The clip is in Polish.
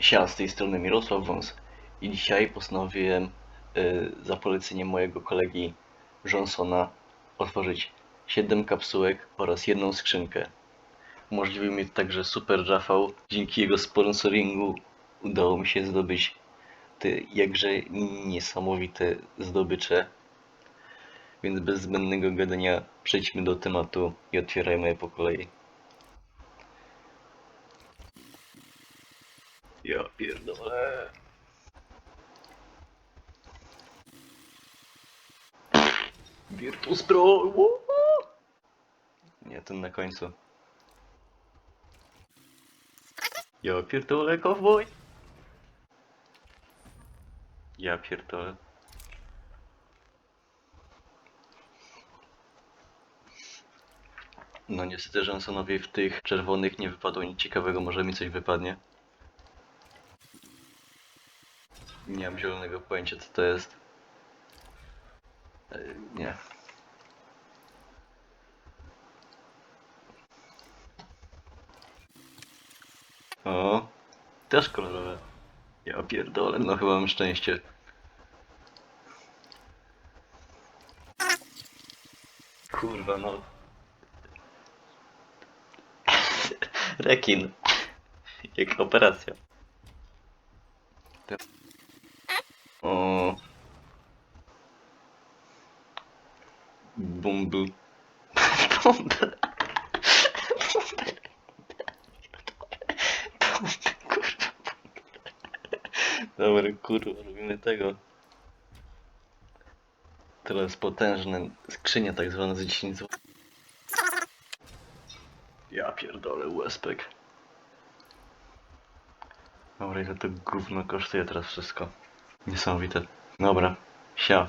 Siema, z tej strony Mirosław Wąs i dzisiaj postanowiłem y, za poleceniem mojego kolegi Johnsona otworzyć 7 kapsułek oraz jedną skrzynkę. Umożliwił mi to także Super Rafał. Dzięki jego sponsoringu udało mi się zdobyć te jakże niesamowite zdobycze. Więc bez zbędnego gadania przejdźmy do tematu i otwierajmy je po kolei. Ja pierdolę. Virtus Pro. Nie, ten na końcu. Ja pierdolę, cowboy. Ja pierdolę. No niestety Johnsonowi w tych czerwonych nie wypadło nic ciekawego, może mi coś wypadnie. Nie mam zielonego pojęcia co to jest. E, Nie. O, też kolorowe. Ja pierdolę, no chyba mam szczęście. Kurwa no. Rekin. Jaka operacja. O. Bumbu. Kurwa. Dobra, kurwa, robimy tego. Teraz potężne skrzynia tak zwana z 10 zł. Ja pierdolę, USPek. Dobra, ile to gówno kosztuje teraz wszystko. Niesamowite. Dobra, sia.